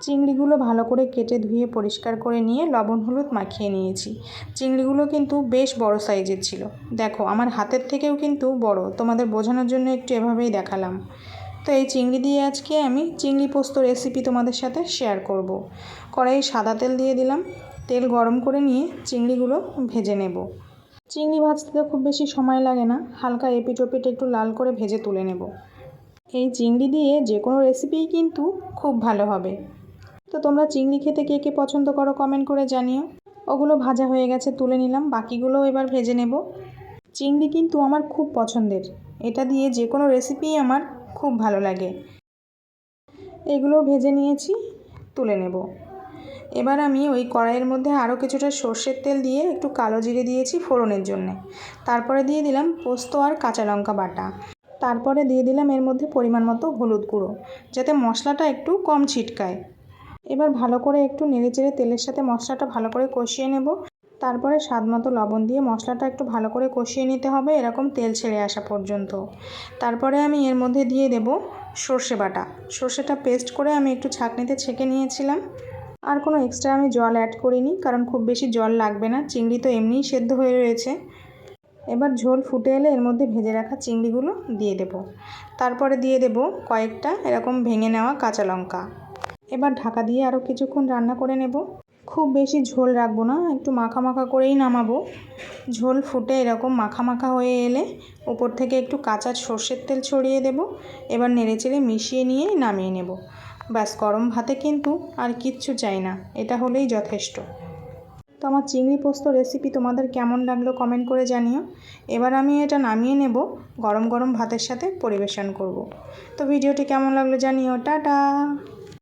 চিংড়িগুলো ভালো করে কেটে ধুয়ে পরিষ্কার করে নিয়ে লবণ হলুদ মাখিয়ে নিয়েছি। চিংড়িগুলো কিন্তু বেশ বড় সাইজের ছিল। দেখো, আমার হাতের থেকেও কিন্তু বড়। তোমাদের বোঝানোর জন্য একটু এভাবেই দেখালাম। তো এই চিংড়ি দিয়ে আজকে আমি চিংড়ি পোস্ত রেসিপি তোমাদের সাথে শেয়ার করব। কড়াইয়ে সাদা তেল দিয়ে দিলাম। তেল গরম করে নিয়ে চিংড়িগুলো ভেজে নেব। চিংড়ি ভাজতে তো খুব বেশি সময় লাগে না। হালকা এপিট ওপিট একটু লাল করে ভেজে তুলে নেব। এই চিংড়ি দিয়ে যে কোনো রেসিপিই কিন্তু খুব ভালো হবে। তো তোমরা চিংড়ি খেতে কে কে পছন্দ করো কমেন্ট করে জানিও। ওগুলো ভাজা হয়ে গেছে, তুলে নিলাম। বাকিগুলোও এবার ভেজে নেব। চিংড়ি কিন্তু আমার খুব পছন্দের। এটা দিয়ে যে কোনো রেসিপিই আমার খুব ভালো লাগে। এগুলো ভেজে নিয়েছি, তুলে নেব। এবার আমি ওই কড়াইয়ের মধ্যে আরও কিছুটা সর্ষের তেল দিয়ে একটু কালো জিরে দিয়েছি ফোড়নের জন্যে। তারপরে দিয়ে দিলাম পোস্ত আর কাঁচা লঙ্কা বাটা। তারপরে দিয়ে দিলাম এর মধ্যে পরিমাণ মতো হলুদ গুঁড়ো, যাতে মশলাটা একটু কম ছিটকায়। এবার ভালো করে একটু নেড়েচেড়ে তেলের সাথে মশলাটা ভালো করে কষিয়ে নেব। তারপরে স্বাদ মতো লবণ দিয়ে মশলাটা একটু ভালো করে কষিয়ে নিতে হবে এরকম তেল ছেড়ে আসা পর্যন্ত। তারপরে আমি এর মধ্যে দিয়ে দেব সর্ষে বাটা। সর্ষেটা পেস্ট করে আমি একটু ছাঁকনিতে ছেঁকে নিয়েছিলাম। আর কোনো এক্সট্রা আমি জল অ্যাড করিনি, কারণ খুব বেশি জল লাগবে না, চিংড়ি তো এমনিই সেদ্ধ হয়ে রয়েছে। এবার ঝোল ফুটে এলে এর মধ্যে ভেজে রাখা চিংড়িগুলো দিয়ে দেব। তারপরে দিয়ে দেব কয়েকটা এরকম ভেঙে নেওয়া কাঁচা লঙ্কা। এবার ঢাকা দিয়ে আরও কিছুক্ষণ রান্না করে নেব। খুব বেশি ঝোল রাখব না, একটু মাখা মাখা করেই নামাবো। ঝোল ফুটে এরকম মাখা মাখা হয়ে এলে ওপর থেকে একটু কাঁচা সর্ষের তেল ছড়িয়ে দেব। এবার নেড়েচেড়ে মিশিয়ে নিয়ে নামিয়ে নেব। ব্যাস, গরম ভাতে কিন্তু আর কিচ্ছু চাই না, এটা হলেই যথেষ্ট। তো আমার চিংড়ি পোস্ত রেসিপি তোমাদের কেমন লাগল কমেন্ট করে জানিও। এবার আমি এটা নামিয়ে নেব, গরম গরম ভাতের সাথে পরিবেশন করব। তো ভিডিওটি কেমন লাগল জানিও, টাটা!